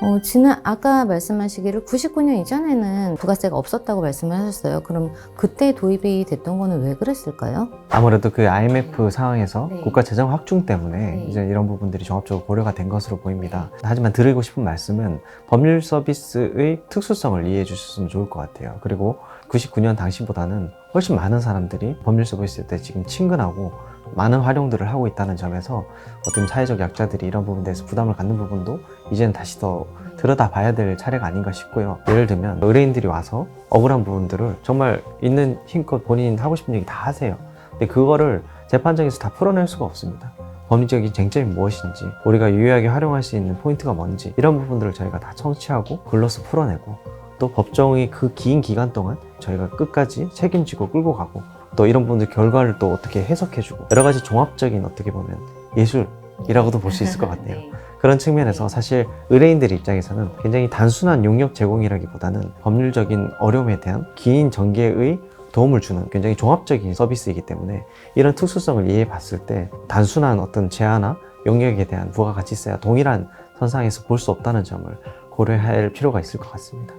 어, 지난 아까 말씀하시기를 99년 이전에는 부가세가 없었다고 말씀을 하셨어요. 그럼 그때 도입이 됐던 거는 왜 그랬을까요? 아무래도 그 IMF 상황에서 네. 국가 재정 확충 때문에 네. 이제 이런 부분들이 종합적으로 고려가 된 것으로 보입니다. 하지만 드리고 싶은 말씀은 법률 서비스의 특수성을 이해해 주셨으면 좋을 것 같아요. 그리고 99년 당시보다는 훨씬 많은 사람들이 법률 서비스 때 지금 친근하고 많은 활용들을 하고 있다는 점에서 어떤 사회적 약자들이 이런 부분에 대해서 부담을 갖는 부분도 이제는 다시 더 들여다봐야 될 차례가 아닌가 싶고요. 예를 들면 의뢰인들이 와서 억울한 부분들을 정말 있는 힘껏 본인 하고 싶은 얘기 다 하세요. 근데 그거를 재판장에서 다 풀어낼 수가 없습니다. 법리적인 쟁점이 무엇인지, 우리가 유효하게 활용할 수 있는 포인트가 뭔지, 이런 부분들을 저희가 다 청취하고 글로서 풀어내고, 또 법정의 그긴 기간 동안 저희가 끝까지 책임지고 끌고 가고, 또 이런 부분들 결과를 또 어떻게 해석해주고, 여러 가지 종합적인 어떻게 보면 예술이라고도 볼 수 있을 것 같네요. 네. 그런 측면에서 사실 의뢰인들 입장에서는 굉장히 단순한 용역 제공이라기보다는 법률적인 어려움에 대한 긴 전개의 도움을 주는 굉장히 종합적인 서비스이기 때문에 이런 특수성을 이해해 봤을 때 단순한 어떤 제한이나 용역에 대한 부가가치세와 동일한 선상에서 볼 수 없다는 점을 고려할 필요가 있을 것 같습니다.